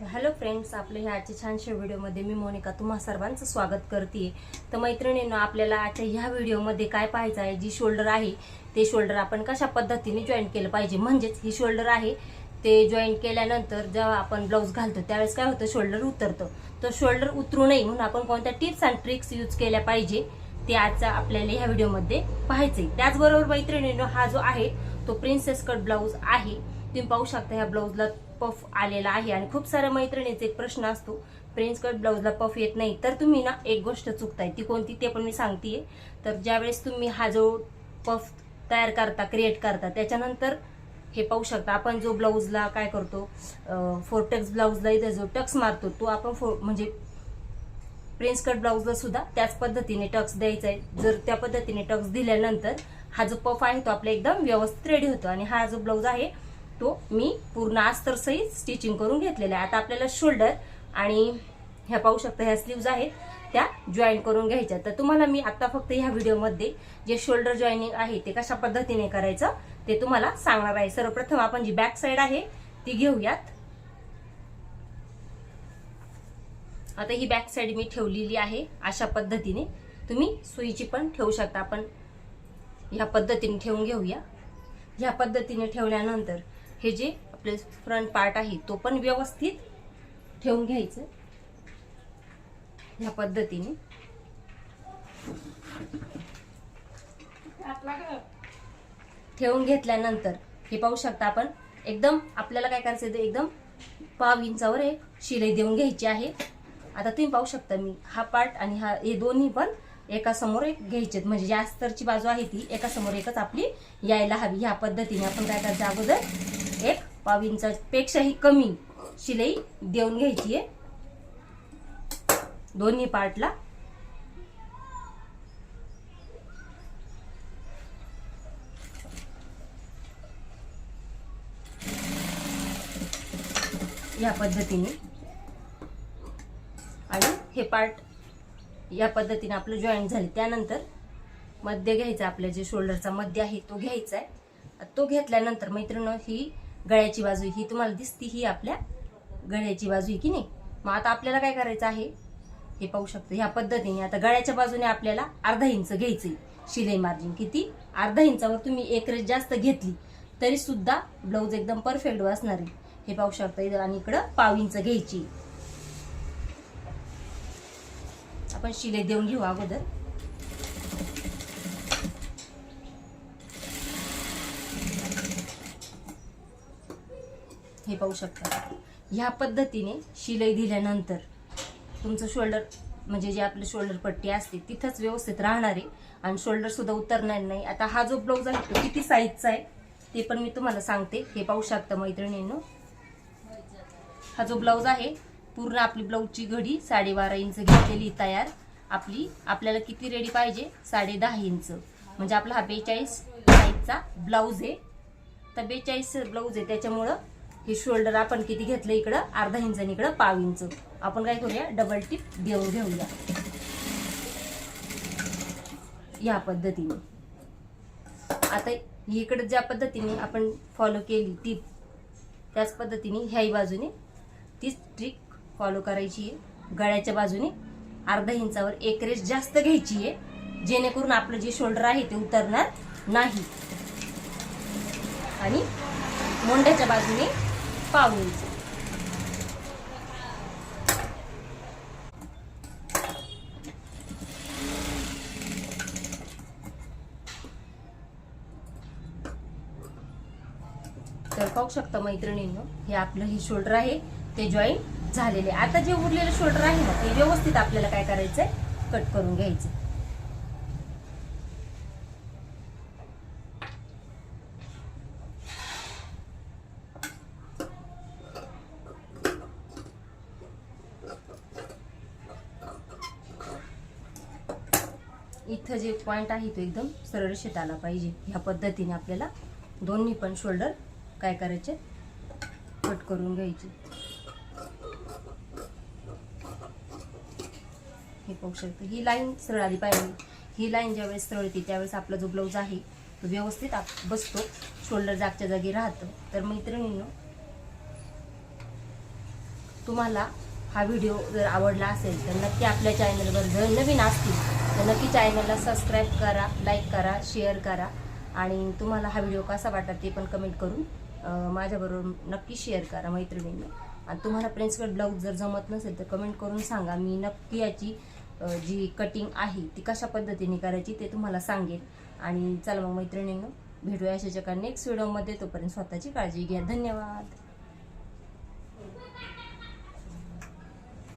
Hello friends आपल्या ह्या आजच्या छानशा व्हिडिओमध्ये मी मोनिका तुम्हा सर्वांचं स्वागत करते तर मैत्रिणींनो आपल्याला आजच्या ह्या व्हिडिओमध्ये काय पाहायचं आहे जी शोल्डर आहे ते शोल्डर आपण कशा पद्धतीने जॉईन केलं पाहिजे? म्हणजेच ही शोल्डर आहे ते जॉईन केल्यानंतर जेव्हा आपण ब्लाऊज घालतो त्यावेळेस काय होतं? शोल्डर उतरतं. तर शोल्डर उतरू नये म्हणून आपण कोणत्या टिप्स अँड ट्रिक्स यूज केल्या पाहिजे ते आजचा आपल्याला ह्या व्हिडिओमध्ये पाहायचंय. त्याचबरोबर मैत्रिणींनो हा जो आहे तो प्रिन्सेस कट ब्लाऊज आहे. तुम्ही पाहू शकता ह्या ब्लाऊजला पफ आलेला आहे आणि खूप साऱ्या मैत्रिणीचा एक प्रश्न असतो प्रिन्स कट ब्लाऊजला पफ येत नाही. तर तुम्ही ना एक गोष्ट चुकताय ती कोणती ते पण मी सांगतेय. तर ज्यावेळेस तुम्ही हा जो पफ तयार करता क्रिएट करता त्याच्यानंतर हे पाहू शकता आपण जो ब्लाऊजला काय करतो फोरटेक्स ब्लाऊजला इथे जो टक्स मारतो तो आपण फो म्हणजे प्रिन्स कट ब्लाऊजला सुद्धा त्याच पद्धतीने टक्स द्यायचा आहे जर त्या पद्धतीने टक्स दिल्यानंतर हा जो पफ आहे तो आपला एकदम व्यवस्थित रेडी होतो आणि हा जो ब्लाऊज आहे तो मी पूर्ण अस्तर सहित स्टिचिंग करून घेतलेला आहे. आता आपल्याला शोल्डर आणि ह्या पाहू शकता ह्या स्लीव्ज आहेत त्या जॉईन करून घ्यायच्या. तर तुम्हाला मी आता फक्त ह्या व्हिडिओमध्ये जे शोल्डर जॉईनिंग आहे ते कशा पद्धतीने करायचं ते तुम्हाला सांगणार आहे. सर्वप्रथम आपण जी बॅक साईड आहे ती घेऊयात. आता ही बॅक साईड मी ठेवलेली आहे अशा पद्धतीने. तुम्ही सुईची पण ठेवू शकता. आपण ह्या पद्धतीने ठेवून घेऊया. ह्या पद्धतीने ठेवल्यानंतर हे जे आपले फ्रंट पार्ट आहे तो पण व्यवस्थित ठेवून घ्यायचं. ह्या पद्धतीने. ठेवून घेतल्यानंतर हे पाहू शकता आपण एकदम आपल्याला काय करायचं ते एकदम पाव इंचावर एक शिलाई देऊन घ्यायची आहे. आता तुम्ही पाहू शकता मी हा पार्ट आणि हा हे दोन्ही पण एका समोर एक घ्यायचे म्हणजे जी अस्तरची बाजू आहे ती एका समोर एकच आपली यायला हवी. ह्या पद्धतीने आपण काय करायचं अगोदर एक पाव इंचापेक्षाही कमी शिलाई देऊन घ्यायची आहे. दोन्ही पार्टला. या पद्धतीने. आणि हे पार्ट या पद्धतीने आपलं जॉईंट झाले. त्यानंतर मध्य घ्यायचा आपल्या जे शोल्डरचा मध्य आहे तो घ्यायचा आहे. तो घेतल्यानंतर मैत्रिणी ही गळ्याची बाजू ही तुम्हाला दिसती ही आपल्या गळ्याची बाजू आहे की नाही? मग आता आपल्याला काय करायचं आहे? हे पाहू शकतो ह्या पद्धतीने आता गळ्याच्या बाजूने आपल्याला अर्धा इंच घ्यायचंय. शिलाई मार्जिन किती? अर्धा इंचावर तुम्ही एक रेस जास्त घेतली तरी सुद्धा ब्लाऊज एकदम परफेक्ट असणार आहे. हे पाहू शकता इथं आणि इकडं पाव इंच घ्यायची. आपण शिले देऊन घेऊ अगोदर. हे पाहू शकता. ह्या पद्धतीने शिलाई दिल्यानंतर तुमचं शोल्डर म्हणजे जे आपली शोल्डर पट्टी असते तिथंच व्यवस्थित राहणार आहे. आणि शोल्डर सुद्धा उतरणार नाही. आता हा जो ब्लाऊज आहे तो किती साईजचा आहे ते पण मी तुम्हाला सांगते. हे पाहू शकता मैत्रिणींनो. हा जो ब्लाऊज आहे पूर्ण आपली ब्लाऊजची घडी साडेबारा इंच घेतलेली तयार. आपली आपल्याला किती रेडी पाहिजे? साडे दहा इंच. म्हणजे आपला हा बेचाळीस साईजचा ब्लाऊज आहे. तर बेचाळीस ब्लाऊज आहे. त्याच्यामुळं हे शोल्डर आपण किती घेतलं इकडं? अर्धा इंच आणि इकडं पाव इंच आपण काय करूया? डबल टिप देऊन घेऊया. या पद्धतीने. आता इकडं ज्या पद्धतीने आपण फॉलो केली टिप त्याच पद्धतीने ह्याही बाजूने तीच ट्रिक फॉलो करायची आहे. गळ्याच्या बाजूने अर्धा इंचावर एक रेस जास्त घ्यायची आहे जेणेकरून आपलं जे शोल्डर आहे ते उतरणार नाही. आणि मोंड्याच्या बाजूने पाव इंच तर पाहू शकता मैत्रिणींनो हे आपलं हे शोल्डर आहे ते जॉईन झालेले आता जे उरलेलं शोल्डर आहे ना ते व्यवस्थित आपल्याला काय करायचंय? कट करून घ्यायचं इथं जे पॉईंट आहे तो एकदम सरळशीत आला पाहिजे. ह्या पद्धतीने आपल्याला दोन्ही पण शोल्डर काय करायचे? कट करून घ्यायचे. हे पाहू शकतो. ही लाईन सरळ आली पाहिजे. ही लाईन ज्यावेळेस सरळ येते त्यावेळेस आपला जो ब्लाऊज आहे तो व्यवस्थित आप- बसतो. शोल्डर जागच्या जागी राहतं. तर मैत्रिणीनं तुम्हाला हा व्हिडिओ जर आवडला असेल तर नक्की आपल्या चॅनलवर जर नवीन असतील तर नक्की चॅनलला सबस्क्राईब करा लाईक करा शेअर करा. आणि तुम्हाला हा व्हिडिओ कसा वाटला ते पण कमेंट करून माझ्याबरोबर नक्की शेअर करा मैत्रिणींना. आणि तुम्हाला प्रिन्सकट ब्लाऊज जर जमत नसेल तर कमेंट करून सांगा. मी नक्की याची जी कटिंग आहे ती कशा पद्धतीने करायची ते तुम्हाला सांगेन. आणि चला मग मैत्रिणींना भेटूया अशाच्या नेक्स्ट व्हिडिओमध्ये तोपर्यंत स्वतःची काळजी घ्या. धन्यवाद.